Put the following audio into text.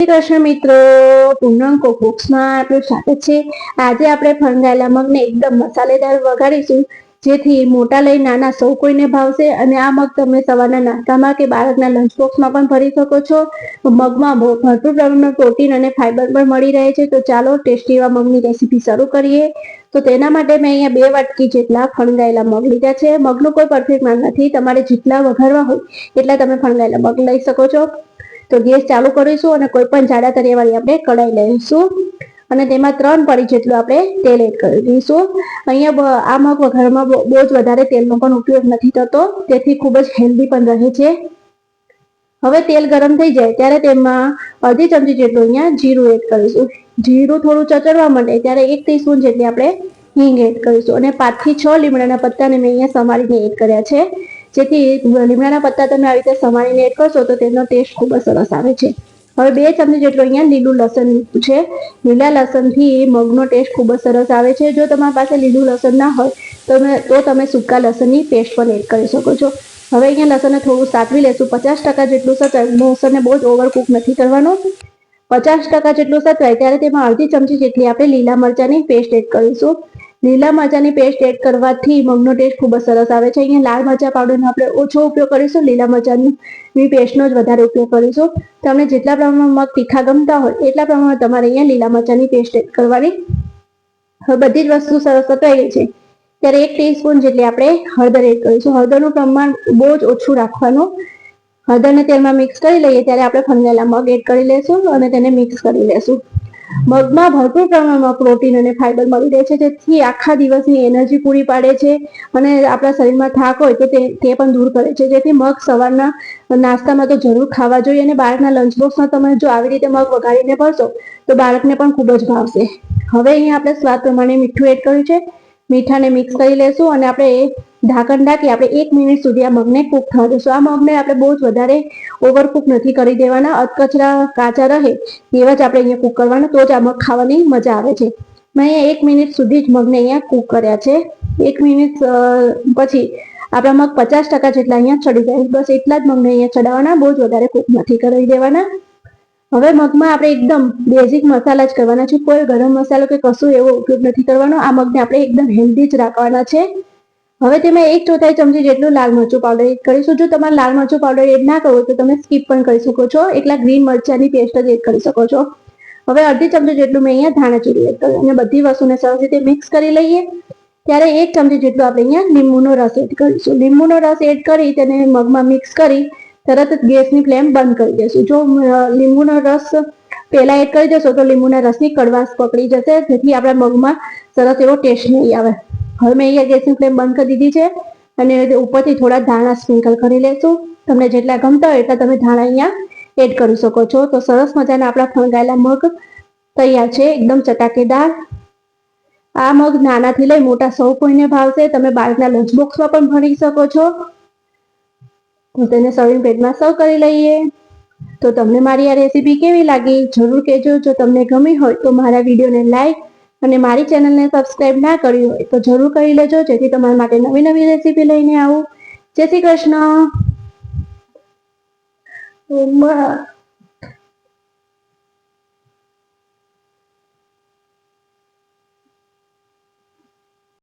કૃષ્ણ મિત્રો, પૂનમ કોકબુક્સમાં આપનું સ્વાગત છે. આજે આપણે ફણગાયેલા મગને એકદમ મસાલેદાર વઘારીશું, જેથી મોટા લઈ નાના સૌ કોઈને ભાવશે અને આ મગ તમે સવારના નાસ્તામાં કે બાળકના લંચ બોક્સમાં પણ ભરી શકો છો. મગમાં ભરપૂર પ્રમાણમાં પ્રોટીન અને ફાઇબર પણ મળી રહે છે. તો ચાલો ટેસ્ટી એવા મગની રેસીપી શરૂ કરીએ. તો તેના માટે મેં અહીંયા બે વાટકી જેટલા ફણગાયેલા મગ લીધા છે. મગનું કોઈ પરફેક્ટ માન નથી. તમારે જેટલા વઘારવા હોય, એટલા તમે ફણગાયેલા મગ લઈ શકો છો. તો ગેસ ચાલુ કરીશું અને કોઈ પણ જાડા તરિયાવાળી આપણે કઢાઈ લઈશું. અને તેમાં ત્રણ પડી જેટલું આપણે તેલ એડ કરી દઈશું. અહીંયા આ મગ વઘારમાં બહુ જ વધારે તેલનો પણ ઉપયોગ નથી થતો. તેથી ખૂબ જ હેલ્ધી પણ રહે છે. હવે તેલ ગરમ થઈ જાય ત્યારે તેમાં અડધી ચમચી જેટલું અહીંયા જીરું એડ કરીશું. જીરું થોડું ચચડવા માંડે ત્યારે એક ટીસ્પૂન જેટલી આપણે હિંગ એડ કરીશું. અને પાંચથી છ લીમડાના પત્તાને મેં અહીંયા સમારીને એડ કર્યા છે. જેથી લીમડાના પત્તા તમે આવી રીતે સમારીને એડ કરશો તો તેનો ટેસ્ટ ખૂબ જ સરસ આવે છે. હવે બે ચમચી જેટલું અહીંયા લીલું લસણ છે. લીલા લસણથી મગનો ટેસ્ટ ખૂબ જ સરસ આવે છે. જો તમારી પાસે લીલું લસણ ના હોય તમે તો તમે સૂકા લસણની પેસ્ટ પણ એડ કરી શકો છો. હવે અહીંયા લસણને થોડું સાતવી લેશું. પચાસ ટકા જેટલું સચાવ લસણને બહુ જ ઓવરકુક નથી કરવાનું. પચાસ ટકા જેટલું સતવાય, ત્યારે તેમાં અડધી ચમચી જેટલી આપણે લીલા મરચાંની પેસ્ટ એડ કરીશું. લીલા મરચાની પેસ્ટ એડ કરવાથી મગનો ટેસ્ટ ખૂબ જ સરસ આવે છે. અહીંયા લાલ મરચા પાવડરનો આપણે ઓછો ઉપયોગ કરીશું. લીલા મરચાની પેસ્ટનો જ વધારે ઉપયોગ કરીશું. તમને જેટલા પ્રમાણમાં મગ તીખા ગમતા હોય, એટલા પ્રમાણમાં તમારે અહીંયા લીલા મરચાની પેસ્ટ એડ કરવાની. હવે બધી જ વસ્તુ સરસ સતવાઈ છે. ત્યારે એક ટીસ્પૂન જેટલી આપણે હળદર એડ કરીશું. હળદરનું પ્રમાણ બહુ જ ઓછું રાખવાનું. હળદરને તેલમાં મિક્સ કરી લઈએ ત્યારે આપણે ફંગેલા મગ એડ કરી લેશું અને તેને મિક્સ કરી લેશું. મગમાં ભરપૂર પ્રમાણમાં પ્રોટીન અને ફાઇબર મળી રહે છે, જેથી આખા દિવસની એનર્જી પૂરી પાડે છે અને આપણા શરીરમાં થાક હોય તો તે તે પણ દૂર કરે છે. જેથી મગ સવારના નાસ્તામાં તો જરૂર ખાવા જોઈએ અને બાળકના લંચ બોક્સમાં તમે જો આવી રીતે મગ વઘારીને ભરશો તો બાળકને પણ ખૂબ જ ભાવશે. હવે અહીંયા આપણે સ્વાદ પ્રમાણે મીઠું એડ કર્યું છે. મીઠાને મિક્સ કરી લેશું અને આપણે ઢાંકણ ઢાંકી આપણે એક મિનિટ સુધી આ મગને કૂક થવા દઈશું આ મગને આપણે બહુ જ વધારે ઓવરકુક નથી કરી દેવાના. અધકચરા કાચા રહે એવા જ આપણે અહીંયા કૂક કરવાના. તો જ આ મગ ખાવાની મજા આવે છે. મેં અહીંયા એક મિનિટ સુધી જ મગને અહીંયા કૂક કર્યા છે. એક મિનિટ પછી આપણા મગ પચાસ ટકા જેટલા અહીંયા ચડી જાય. બસ એટલા જ મગને અહીંયા ચડાવવાના. બહુ જ વધારે કૂક નથી કરી દેવાના. હવે મગમાં આપણે એકદમ બેઝિક મસાલા જ કરવાના છે. કોઈ ગરમ મસાલો કે કશું એવો ઉપયોગ નથી કરવાનો. આ મગને આપણે એકદમ હેલ્ધી જ રાખવાના છે. હવે તેમાં એક ચોથાઈ ચમચી જેટલું લાલ મરચું પાવડર એડ કરીશું. જો તમારે લાલ મરચું પાવડર એડ ના કરવો તો તમે સ્કીપ પણ કરી શકો છો. એટલા ગ્રીન મરચાંની પેસ્ટ જ એડ કરી શકો છો. હવે અડધી ચમચી જેટલું મેં અહીંયા ધાણા જીરું એડ કર્યું. અને બધી વસ્તુને સરસ રીતે મિક્સ કરી લઈએ. ત્યારે એક ચમચી જેટલું આપણે અહીંયા લીંબુનો રસ એડ કરીશું. લીંબુનો રસ એડ કરી તેને મગમાં મિક્સ કરી તરત જ ગેસની ફ્લેમ બંધ કરી દેશું. જો લીંબુનો રસ પહેલા એડ કરી દેશો તો લીંબુના રસની કડવાશ પકડી જશે. જેથી આપણા મગમાં સરસ એવો ટેસ્ટ નહીં આવે. હવે મેં અહીંયા ગેસની ફ્લેમ બંધ કરી દીધી છે અને ઉપરથી થોડા ધાણા સ્પ્રિંકલ કરી લેશું. તમને જેટલા ગમતા હોય એટલા તમે ધાણા અહીંયા એડ કરી શકો છો. તો સરસ મજાના આપણા ફણગાયેલા મગ તૈયાર છે. એકદમ ચટાકેદાર. આ મગ નાનાથી લઈ મોટા સૌ કોઈને ભાવશે. તમે બાળકના લંચ બોક્સમાં પણ ભરી શકો છો. તો તેને સર્વિંગ પ્લેટમાં સર્વ કરી લઈએ. તો તમને મારી આ રેસીપી કેવી લાગી? જરૂર કહેજો. જો તમને ગમી હોય તો મારા વિડીયોને લાઈક અને મારી ચેનલને સબસ્ક્રાઈબ ના કરી હોય તો જરૂર કરી લેજો. જેથી તમારા માટે નવી નવી રેસીપી લઈને આવું. જય શ્રી કૃષ્ણ.